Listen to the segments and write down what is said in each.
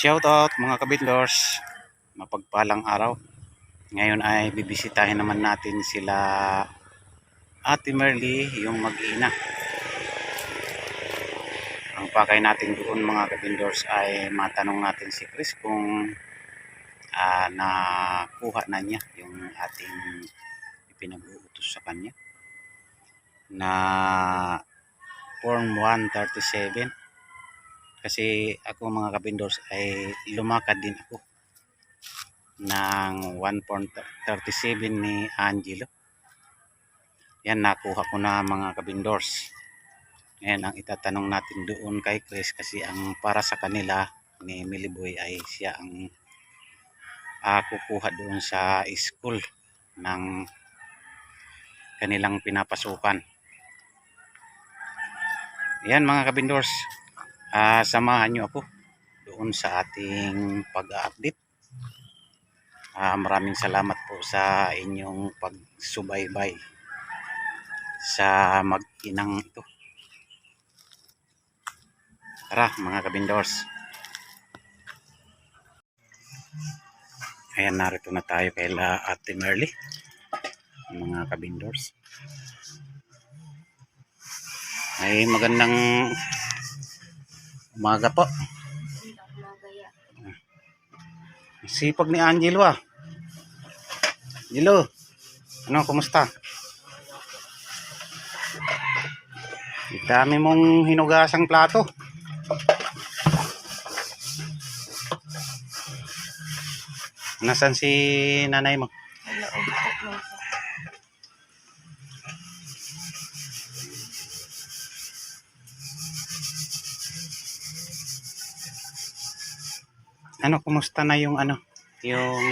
Shoutout mga kabindors, mapagpalang araw. Ngayon ay bibisitahin naman natin sila Ate Merly, yung mag-ina. Ang pakay natin doon mga kabindors ay matanong natin si Chris kung ah, nakuha na niya yung ating ipinag-uutos sa kanya na Form 137 kasi ako mga kabindors ay lumakad din ako ng 1.37 ni Angelo. Yan nakuha ko na mga kabindors ngayon ang itatanong natin doon kay Chris kasi ang para sa kanila ni Miliboy ay siya ang uh, kukuha doon sa school ng kanilang pinapasukan. Yan mga kabindors Ah, samahan nyo ako doon sa ating pag-update. Ah, maraming salamat po sa inyong pagsubaybay sa mag-inang ito. Tara mga kabindors. Ayan, narito na tayo kay La Ate Merly. Mga kabindors. Ay magandang umaga po. Sipag ni Angelo ah. Angelo, ano, kumusta? Dami mong hinugasang plato. Nasaan si nanay mo? Ano, kumusta na yung ano? Yung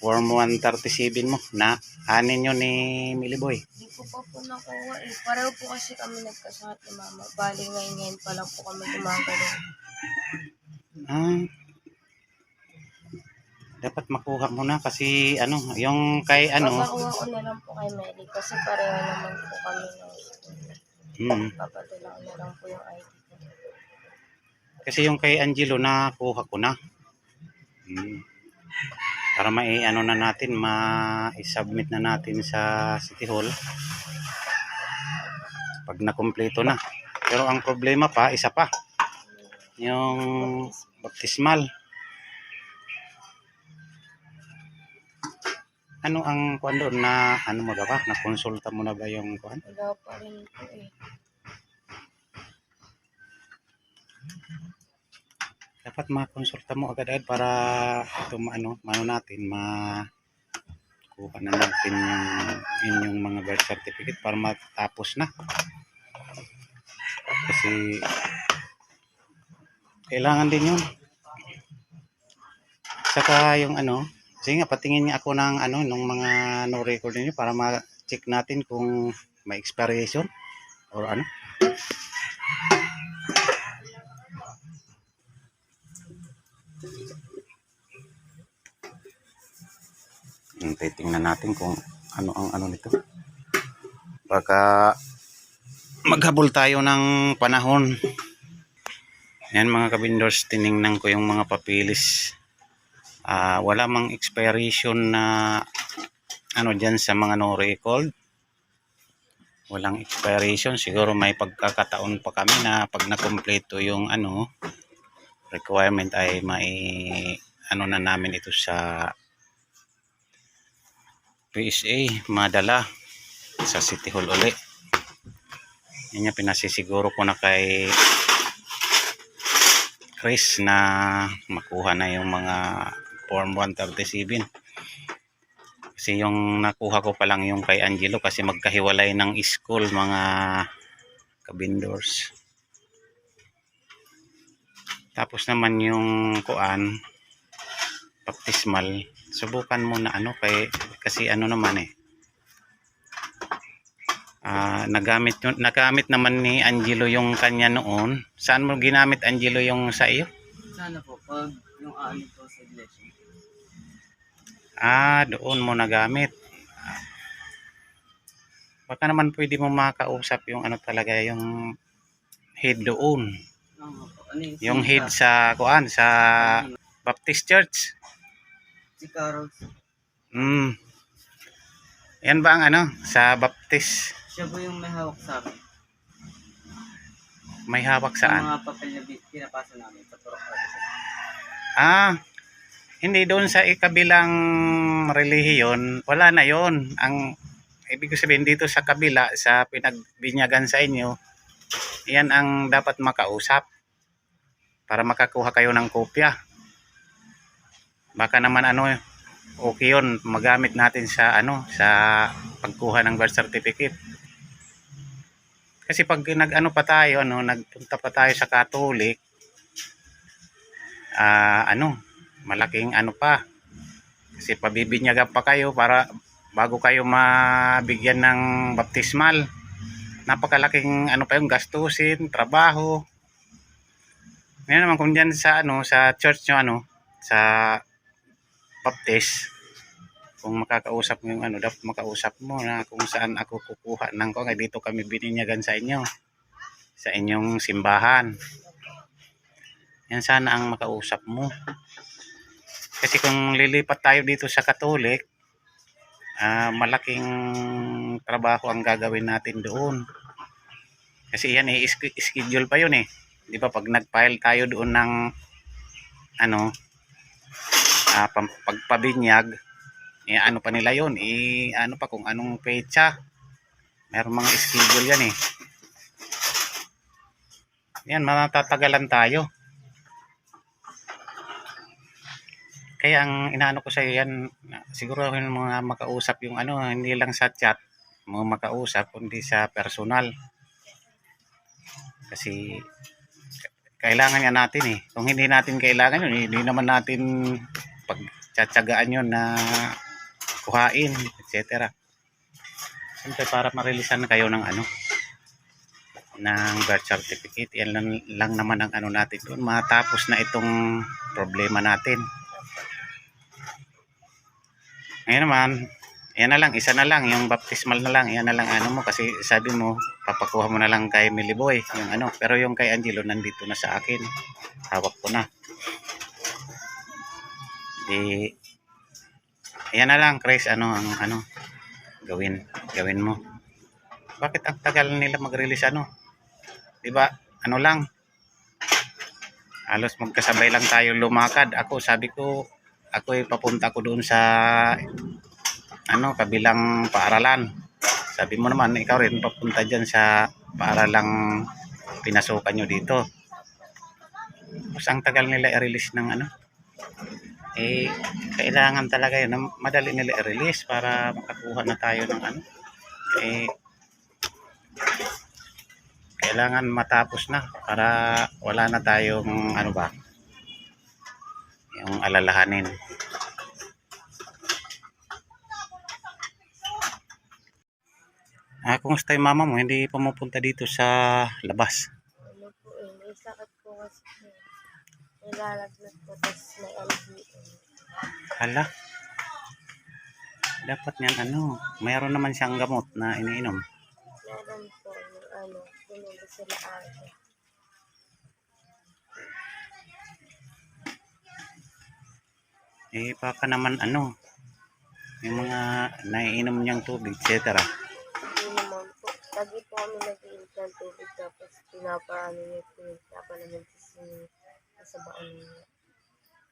Form 137 mo na anin yun ni Miliboy. Hindi ko pa po nakuha eh. Pareho po kasi kami nagkasakit ni mama. Bali ngayon ngayon pa lang po kami gumagano. Ah, dapat makuha mo na kasi ano, yung kay ano, Papakuha ko na lang po kay Melly kasi pareho naman po kami ng hmm, papadala ko na lang po yung ID. Kasi yung kay Angelo nakuha ko na. Hmm. Para mai ano na natin, ma-submit na natin sa City Hall. Pag nakumpleto na. Pero ang problema pa, isa pa. Yung baptismal. Ano ang kuan doon na ano mo ba? Na-consulta mo na ba yung kuan? Wala pa rin po eh. Dapat makonsulta mo agad-agad para ito ano, mano natin ma kuha na natin yung inyong mga birth certificate para matapos na. Kasi kailangan din yun. Saka yung ano, sige nga patingin niya ako ng ano nung mga no record niyo para ma-check natin kung may expiration or ano. Yung titingnan natin kung ano ang ano nito. Baka maghabol tayo ng panahon. Yan mga kabindors, tiningnan ko yung mga papilis. Ah, wala mang expiration na ano dyan sa mga no record. Walang expiration. Siguro may pagkakataon pa kami na pag nakompleto yung ano requirement ay may ano na namin ito sa PSA madala sa City Hall uli. Yan yung pinasisiguro ko na kay Chris na makuha na yung mga Form 137. Kasi yung nakuha ko pa lang yung kay Angelo kasi magkahiwalay ng school mga kabindors. Tapos naman yung kuan baptismal subukan mo na ano kay kasi ano naman eh ah nagamit nagamit naman ni Angelo yung kanya noon saan mo ginamit Angelo yung sa iyo Sana po, pag yung ano po sa iglesia. ah doon mo nagamit baka naman pwede mo makausap yung ano talaga yung head doon Ano? Yung head sa kuan sa Baptist Church. Si Carol. Mm. Yan ba ang ano sa Baptist? Siya po yung may hawak sa amin. May hawak Yung saan? mga papel na pinapasa namin sa Office. Ah, hindi doon sa ikabilang relihiyon, wala na yon. Ang ibig ko sabihin dito sa kabila, sa pinagbinyagan sa inyo, yan ang dapat makausap para makakuha kayo ng kopya. Baka naman ano, okay yun, magamit natin sa ano, sa pagkuha ng birth certificate. Kasi pag nag-ano pa tayo, ano, nagpunta pa tayo sa Catholic, ah ano, malaking ano pa. Kasi pabibinyagan pa kayo para bago kayo mabigyan ng baptismal. Napakalaking ano pa yung gastusin, trabaho. Ngayon naman kung dyan sa ano, sa church nyo ano, sa baptist, kung makakausap mo yung ano, dapat makausap mo na kung saan ako kukuha ng ko, dito kami bininyagan sa inyo, sa inyong simbahan. Yan sana ang makausap mo. Kasi kung lilipat tayo dito sa Katolik, ah, malaking trabaho ang gagawin natin doon. Kasi yan eh, schedule pa yun eh. Di ba pag nag-file tayo doon ng ano, pam- pagpabinyag, eh, ano pa nila yun, eh, ano pa kung anong pecha. Meron mga schedule yan eh. Yan, matatagalan tayo. Kaya ang inaano ko sa iyo yan, siguro yung mga makausap yung ano, hindi lang sa chat, mga makausap, kundi sa personal. Kasi kailangan yan natin eh. Kung hindi natin kailangan yun, hindi naman natin pagtsatsagaan yun na kuhain, etc. Siyempre para marilisan kayo ng ano, ng birth certificate. Yan lang, lang naman ang ano natin doon. Matapos na itong problema natin. Ngayon naman, yan na lang, isa na lang, yung baptismal na lang, yan na lang ano mo kasi sabi mo, papakuha mo na lang kay Millie Boy, yung ano, pero yung kay Angelo nandito na sa akin. Hawak ko na. Di yan na lang, Chris, ano ang ano gawin, gawin mo. Bakit ang tagal nila mag-release ano? 'Di ba? Ano lang? Halos magkasabay lang tayo lumakad. Ako sabi ko, ako ay papunta ko doon sa ano, kabilang paaralan. Sabi mo naman, ikaw rin papunta dyan sa paaralang pinasukan nyo dito. Tapos ang tagal nila i-release ng ano, eh, kailangan talaga yun, na madali nila i-release para makakuha na tayo ng ano, eh, kailangan matapos na para wala na tayong ano ba, yung alalahanin. Ah, kumusta yung mama mo? Hindi pumupunta dito sa labas. Ano po eh, sakit po kasi. Nilalagnat po, tapos may LBM. Hala. Dapat niyan ano, mayroon naman siyang gamot na iniinom. Meron po yung ano, binili sila ate. Eh, baka naman ano, yung mga naiinom niyang tubig, etc. Hindi naman po. Lagi po kami nag-iinit ng tubig tapos pinapaano niya po yung napalaman sa sa baon niya.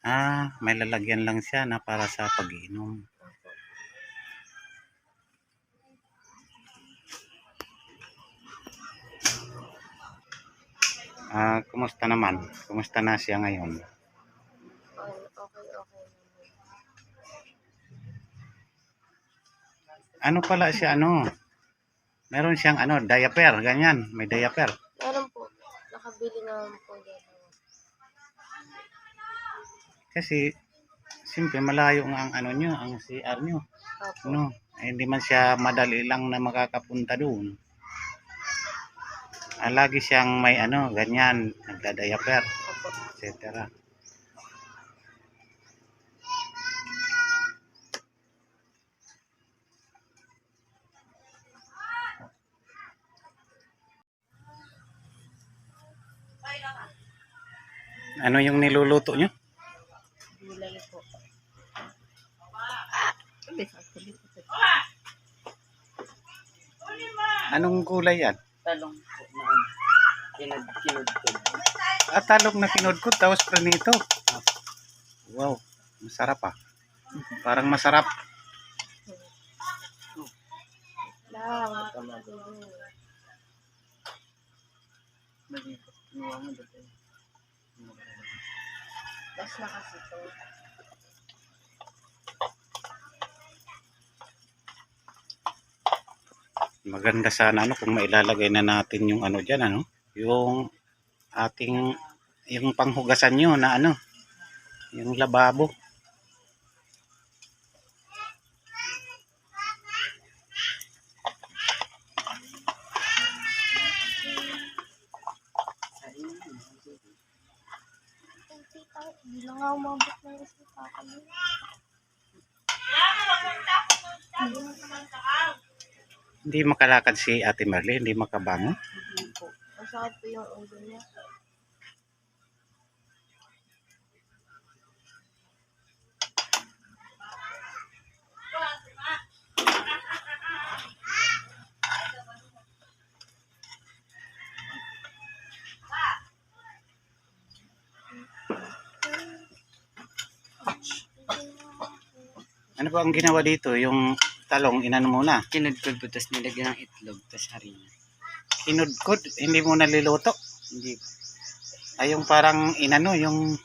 Ah, may lalagyan lang siya na para sa pag-iinom. Opo. Ah, kumusta naman? Kumusta na siya ngayon? Okay, okay, okay. Ano pala siya ano? Meron siyang ano, diaper, ganyan. May diaper. Meron po. Nakabili naman po yan. Kasi, simple, malayo nga ang ano nyo, ang CR nyo. Opo. No, eh, hindi man siya madali lang na makakapunta doon. Ah, lagi siyang may ano, ganyan, nagda-diaper, Opo. etc. Ano yung niluluto nyo? Gulay yan? Talong po na ano. Kinod, kinudkod. At talong na kinudkod, tapos pranito. Wow, masarap ah. Parang masarap. Lang, kamagulong. Mali po. Kinuha mo dito. Tapos na kasi ito. Maganda sana ano kung mailalagay na natin yung ano diyan ano, yung ating yung panghugasan nyo na ano, yung lababo. Sa inyo. Hindi lang nga umabot ng isang takal. Hindi makalakad si Ate Marley, hindi makabangon. Hindi po. Masakit po yung ulo niya. Ano ba ang ginawa dito? Yung talong, inano muna. Kinudkod po, tapos nilagyan ng itlog, tapos harina. Kinudkod, hindi mo naliluto. Hindi po. Ay, yung parang inano, yung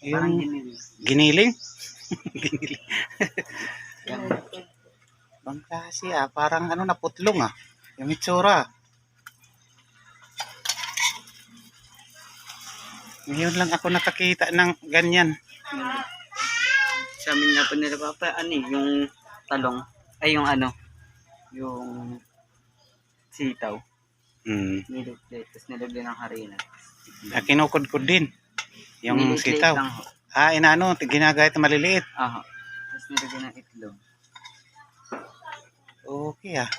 Parang yung ginili. giniling. giniling. Po. Bang klase ah, parang ano naputlong ah. Yung itsura. Ngayon lang ako nakakita ng ganyan. Sa amin nga po nila papa, ano eh, yung talong, ay yung ano, yung sitaw, Hmm. nilagyan, tapos nilagyan ng harina. Ah, kinukudkod din. Yung Nililiit sitaw. lang ho. Ah, inaano, ginagayat na maliliit. Aha. Tapos nilagyan ng itlog. Okay ah.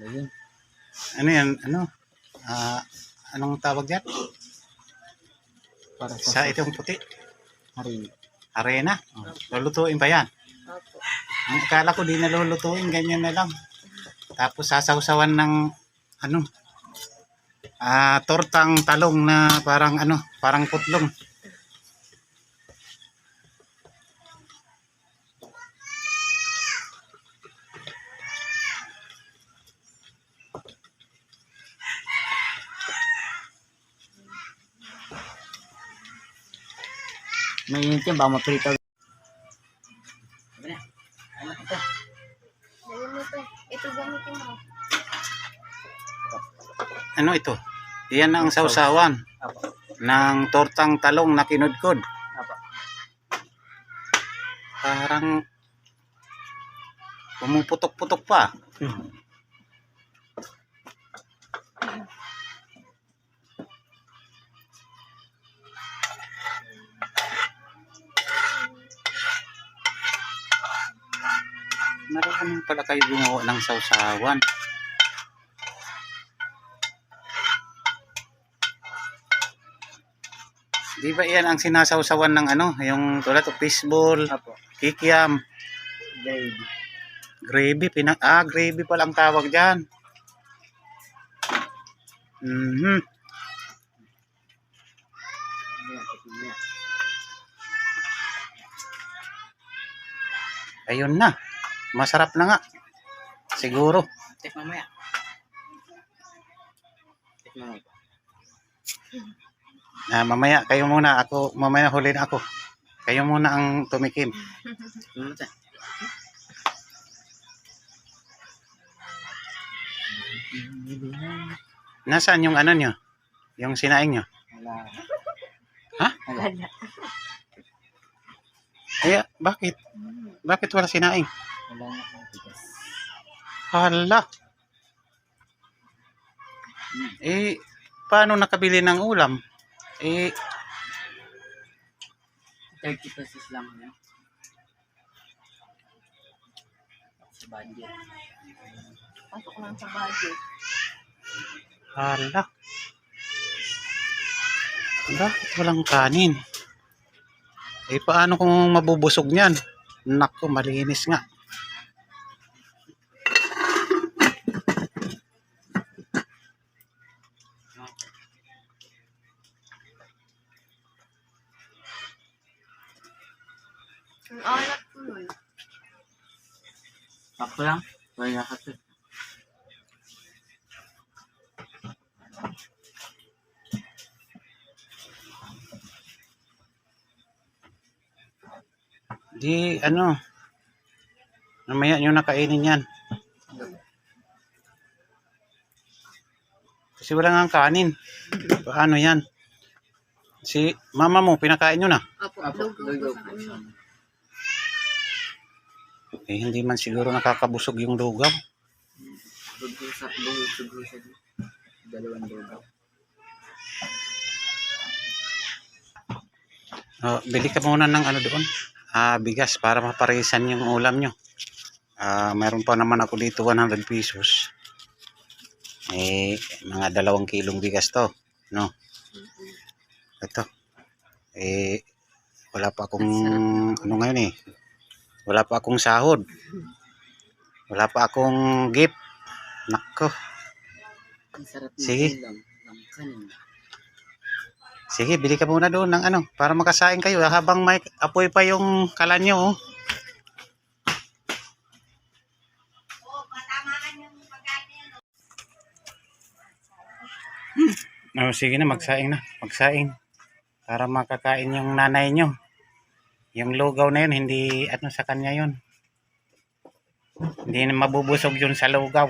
Ayun. Ano yan? Ano? Ah, anong tawag yan? Para Sa itong puti. harina. Arena. Oh, lulutuin pa yan. Opo. Ang akala ko di na lulutuin, ganyan na lang. Tapos sasawsawan ng ano, ah, tortang talong na parang ano, parang putlong. Mainit yan, baka maprito. Ano ito? Lagyan mo ito. Ito gamitin mo. Ano ito? Yan ang sausawan Apo. ng tortang talong na kinudkod. Apo. Parang pumuputok-putok pa. Marunong pala kayo gumawa ng sausawan. Di ba yan ang sinasawsawan ng ano, yung tulad o fishball, Apo. kikiam, Gravy. gravy, pinang ah, gravy pala ang tawag. Mhm. Tikim niya. Ayun na. Masarap na nga. Siguro. Tik mamaya. Tik mamaya. Ah, mamaya kayo muna ako, mamaya huli na ako. Kayo muna ang tumikim. Nasaan yung ano nyo? Yung sinaing nyo? Wala. Ha? Wala. Kaya, bakit? Bakit wala sinaing? Wala na akong tigas. Hala. Eh, paano nakabili ng ulam? Eh, 30 pesos lang yun. Sa budget. Pasok lang sa budget. hala. Bakit walang kanin? Eh, paano kung mabubusog niyan? Nako, malinis nga. Ang alat ko nun. Sakto lang. Kaya kasi. Di, ano, mamaya nyo nakainin yan. Kasi wala nga kanin. Paano yan? Si mama mo, pinakain nyo na. Apo, Apo. Eh, hindi man siguro nakakabusog yung lugaw. Dalawang lugaw. Oh, bili ka muna ng ano doon. Ah, bigas para maparisan yung ulam nyo. Ah, mayroon pa naman ako dito 100 pesos. Eh, mga dalawang kilong bigas to. No? Ito. Eh, wala pa akong, ano ngayon eh. Wala pa akong sahod. Wala pa akong gift. Nako. Sige. Sige, bili ka muna doon ng ano, para makasain kayo habang may apoy pa yung kalan nyo. Oh. Oh, sige na, magsaing na. Magsaing. Para makakain yung nanay nyo. Yung lugaw na yun, hindi ano sa kanya yun. Hindi na mabubusog yun sa lugaw.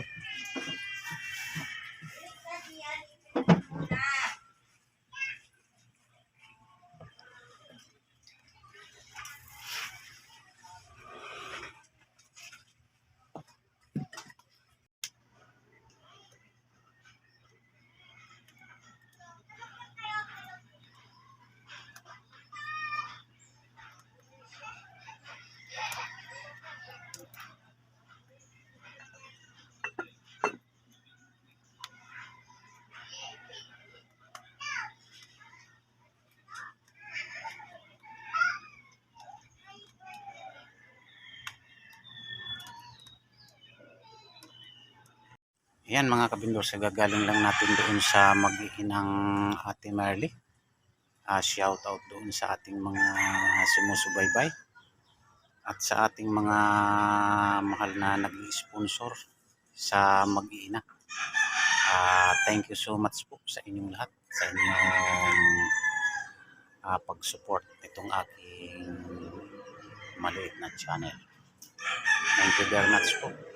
Yan mga kabindor, sa gagaling lang natin doon sa mag-iinang Ate Marley. Ah, shout out doon sa ating mga sumusubaybay at sa ating mga mahal na nag-sponsor sa mag-iina. Ah, thank you so much po sa inyong lahat sa inyong ah, pag-support itong aking maliit na channel. Thank you very much po.